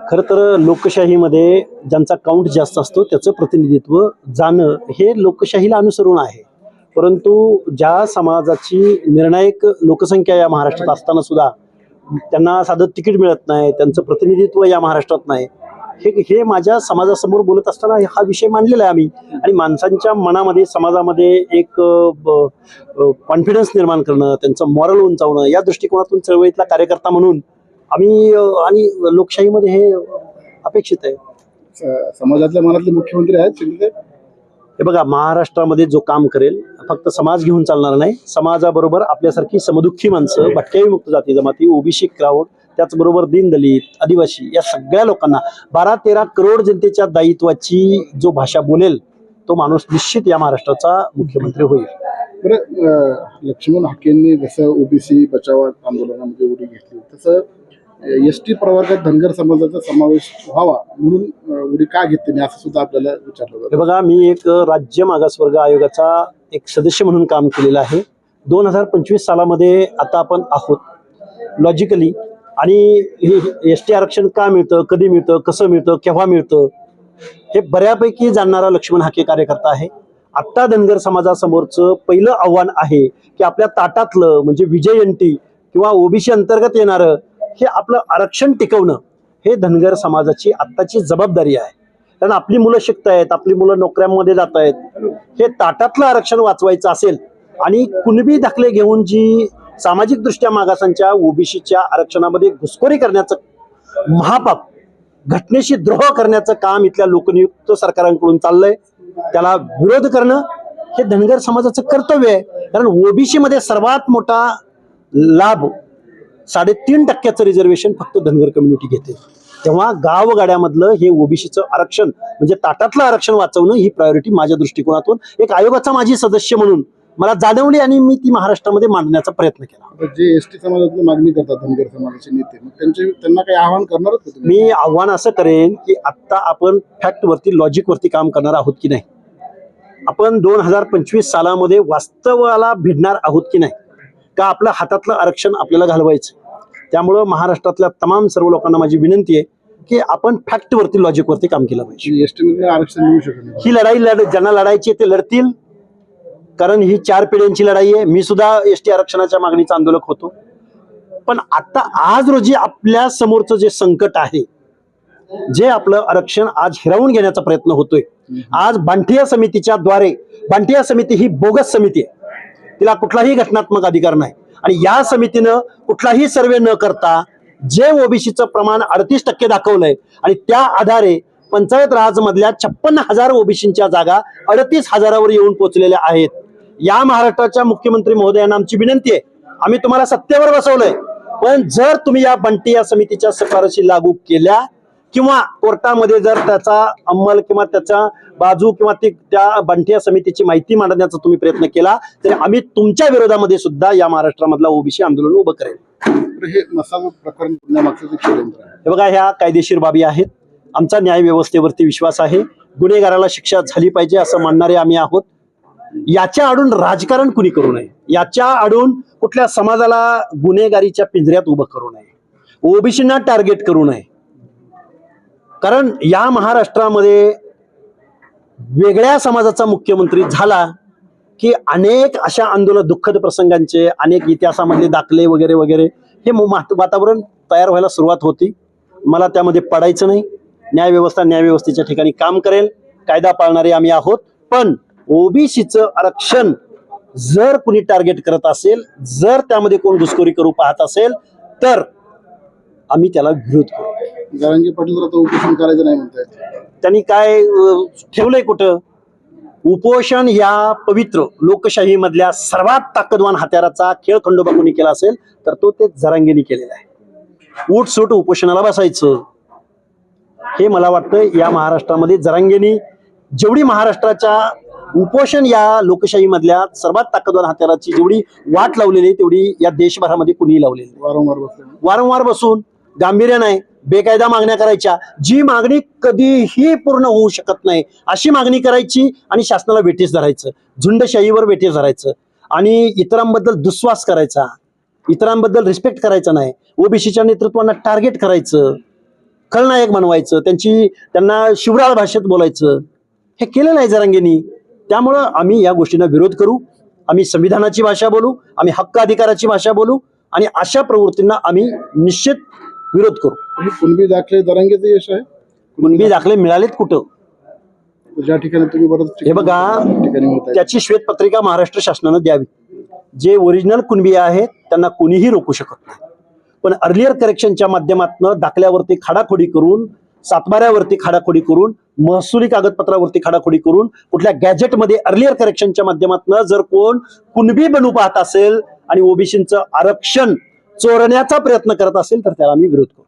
खरं तर लोकशाहीमध्ये ज्यांचा काउंट जास्त असतो त्याचं प्रतिनिधित्व जाणं हे लोकशाहीला अनुसरून आहे. परंतु ज्या समाजाची निर्णायक लोकसंख्या या महाराष्ट्रात असताना सुद्धा त्यांना साधं तिकीट मिळत नाही त्यांचं प्रतिनिधित्व या महाराष्ट्रात नाही. हे हे माझ्या समाजासमोर बोलत असताना हा विषय मांडलेला आहे आम्ही. आणि माणसांच्या मनामध्ये समाजामध्ये एक कॉन्फिडन्स निर्माण करणं त्यांचं मॉरल उंचावणं या दृष्टिकोनातून चळवळीतला कार्यकर्ता म्हणून आम्ही आणि लोकशाहीमध्ये हे अपेक्षित आहे. स- समाजातल्या मनातले मुख्यमंत्री आहेत शिंदे हे बघा महाराष्ट्रामध्ये जो काम करेल फक्त समाज घेऊन चालणार नाही. समाजाबरोबर आपल्यासारखी समदुःखी माणसं भटक्या विमुक्त जाती जमाती ओबीसी क्राऊड त्याचबरोबर दीनदलित आदिवासी या सगळ्या लोकांना बारा तेरा करोड जनतेच्या दायित्वाची जो भाषा बोलेल तो माणूस निश्चित या महाराष्ट्राचा मुख्यमंत्री होईल. बरं लक्ष्मण हाकेंनी जसं ओबीसी बचाव आंदोलनामध्ये उडी घेतली तसं एस टी प्रवर्गात धनगर समाजाचा समावेश व्हावा म्हणून उडी का घेतली नाही असं सुद्धा आपल्याला विचारलं जातं. बघा मी एक राज्य मागासवर्ग आयोगाचा एक सदस्य म्हणून काम केलेलं आहे. दोन हजार पंचवीस सालामध्ये आता आपण आहोत. लॉजिकली आणि हे एस टी आरक्षण का मिळतं कधी मिळतं कसं मिळतं केव्हा मिळतं हे बऱ्यापैकी जाणणारा लक्ष्मण हाके कार्यकर्ता आहे. आत्ता धनगर समाजासमोरचं पहिलं आव्हान आहे की आपल्या ताटातलं म्हणजे विजयंती किंवा ओबीसी अंतर्गत येणारं हे आपलं आरक्षण टिकवणं हे धनगर समाजाची आत्ताची जबाबदारी आहे. कारण आपली मुलं शिकतायत आपली मुलं नोकऱ्यांमध्ये जात आहेत हे ताटातलं आरक्षण वाचवायचं असेल आणि कुणबी दाखले घेऊन जी सामाजिकदृष्ट्या मागासांच्या ओबीसीच्या आरक्षणामध्ये घुसखोरी करण्याचं महापाप घटनेशी द्रोह करण्याचं काम इथल्या लोकनियुक्त सरकारांकडून चाललंय त्याला विरोध करणं हे धनगर समाजाचं कर्तव्य आहे. कारण ओबीसीमध्ये सर्वात मोठा लाभ साडेतीन टक्क्याचं रिझर्वेशन फक्त धनगर कम्युनिटी घेते. तेव्हा गावगाड्यामधलं हे ओबीसीचं आरक्षण म्हणजे ताटातलं आरक्षण वाचवणं ही प्रायोरिटी माझ्या दृष्टिकोनातून एक आयोगाचा माजी सदस्य म्हणून मला जाणवली आणि मी ती महाराष्ट्रामध्ये मांडण्याचा प्रयत्न केला. जे एस टी समाजातली मागणी करतात धनगर समाजाचे नेते मग त्यांचे त्यांना काही आवाहन करणार मी आव्हान असं करेन की आत्ता आपण फॅक्ट वरती लॉजिक वरती काम करणार आहोत की नाही? आपण दोन हजार पंचवीस सालामध्ये वास्तवाला भिडणार आहोत की नाही? का आपलं हातातलं आरक्षण आपल्याला घालवायचं त्यामुळं महाराष्ट्रातल्या तमाम सर्व लोकांना माझी विनंती आहे की आपण फॅक्ट वरती लॉजिक वरती काम केलं पाहिजे. मध्ये आरक्षण मिळू शकत नाही. ही लढाई लढ ज्यांना लढायची ते लढतील. कारण ही चार पिढ्यांची लढाई आहे. मी सुद्धा एस टी आरक्षणाच्या मागणीचा आंदोलक होतो. पण आता आज रोजी आपल्या समोरचं जे संकट आहे जे आपलं आरक्षण आज हिरावून घेण्याचा प्रयत्न होतोय. आज बांटिया समितीच्या द्वारे बांटिया समिती ही बोगस समिती आहे. तिला कुठलाही घटनात्मक अधिकार नाही. आणि या समितीनं कुठलाही सर्वे न करता जे ओबीसीचं प्रमाण अडतीस टक्के दाखवलंय आणि त्या आधारे पंचायत राजमधल्या छप्पन्न हजार ओबीसीच्या जागा अडतीस हजारावर येऊन पोहोचलेल्या आहेत. या महाराष्ट्राच्या मुख्यमंत्री महोदयांना आमची विनंती आहे. आम्ही तुम्हाला सत्तेवर बसवलंय. पण जर तुम्ही या बंटी या समितीच्या शिफारशी लागू केल्या किंवा कोर्टामध्ये जर त्याचा अंमल किंवा त्याचा बाजू किंवा ती त्या बंटिया समितीची माहिती मांडण्याचा तुम्ही प्रयत्न केला तरी आम्ही तुमच्या विरोधामध्ये सुद्धा या महाराष्ट्रामधला ओबीसी आंदोलन उभं करेल हे प्रकरण हे बघा ह्या कायदेशीर बाबी आहेत. आमचा न्याय व्यवस्थेवरती विश्वास आहे. गुन्हेगाराला शिक्षा झाली पाहिजे असं मानणारे आम्ही आहोत. याच्या आडून राजकारण कुणी करू नये? याच्या आडून कुठल्या समाजाला गुन्हेगारीच्या पिंजऱ्यात उभं करू नये? ओबीसीना टार्गेट करू नये? कारण या महाराष्ट्रामध्ये वेगळ्या समाजाचा मुख्यमंत्री झाला की अनेक अशा आंदोलन दुःखद प्रसंगांचे अनेक इतिहासामधले दाखले वगैरे वगैरे हे मो- वातावरण तयार व्हायला सुरुवात होती. मला त्यामध्ये पडायचं नाही. न्यायव्यवस्था न्यायव्यवस्थेच्या ठिकाणी काम करेल. कायदा पाळणारे आम्ही आहोत. पण ओबीसीचं आरक्षण जर कुणी टार्गेट करत असेल जर त्यामध्ये कोण घुसखोरी करू पाहत असेल तर आम्ही त्याला विरोध करू. जरांगी पाटील आता उपोषण करायचं नाही म्हणतायत. त्यांनी काय ठेवलंय कुठं? उपोषण या पवित्र लोकशाही मधल्या सर्वात ताकदवान हत्याराचा खेळ खंडोबा कोणी केला असेल तर तो ते जरांगीने केलेला आहे. उठसूट उपोषणाला बसायचं. हे मला वाटतं या महाराष्ट्रामध्ये जरांगेनी जेवढी महाराष्ट्राच्या उपोषण या लोकशाही मधल्या सर्वात ताकदवान हत्याराची जेवढी वाट लावलेली आहे तेवढी या देशभरामध्ये कुणीही लावलेली. वारंवार बसले वारंवार बसून गांभीर्य नाही बेकायदा मागण्या करायच्या. जी मागणी कधीही पूर्ण होऊ शकत नाही अशी मागणी करायची आणि शासनाला वेटीस धरायचं. झुंडशाहीवर वेटीस धरायचं. आणि इतरांबद्दल दुस्वास करायचा. इतरांबद्दल रिस्पेक्ट करायचा नाही. ओबीसीच्या नेतृत्वांना टार्गेट करायचं. खलनायक बनवायचं. त्यांची त्यांना शिवराळ भाषेत बोलायचं. हे केलेलं आहे जरांगेनी. त्यामुळं आम्ही या गोष्टींना विरोध करू. आम्ही संविधानाची भाषा बोलू. आम्ही हक्क अधिकाराची भाषा बोलू. आणि अशा प्रवृत्तींना आम्ही निश्चित विरोध करू. कुणबी दाखले दरांगेचं यश आहे? कुणबी दाखले मिळालेत कुठं? ज्या ठिकाणी तुम्ही बरंच हे बघा, त्याची श्वेतपत्रिका महाराष्ट्र शासनानं द्यावी. जे ओरिजिनल कुणबी आहेत त्यांना कोणीही रोखू शकत नाही. पण अर्लियर करेक्शनच्या माध्यमातून दाखल्यावरती खाडाखोडी करून सातबाऱ्यावरती खाडाखोडी करून महसुली कागदपत्रावरती खाडाखोडी करून कुठल्या गॅजेटमध्ये अर्लियर करेक्शनच्या माध्यमातून जर कोण कुणबी बनू पाहत असेल आणि ओबीसीचं आरक्षण चोरण्याचा प्रयत्न करत असेल तर त्याला आम्ही विरोध करू.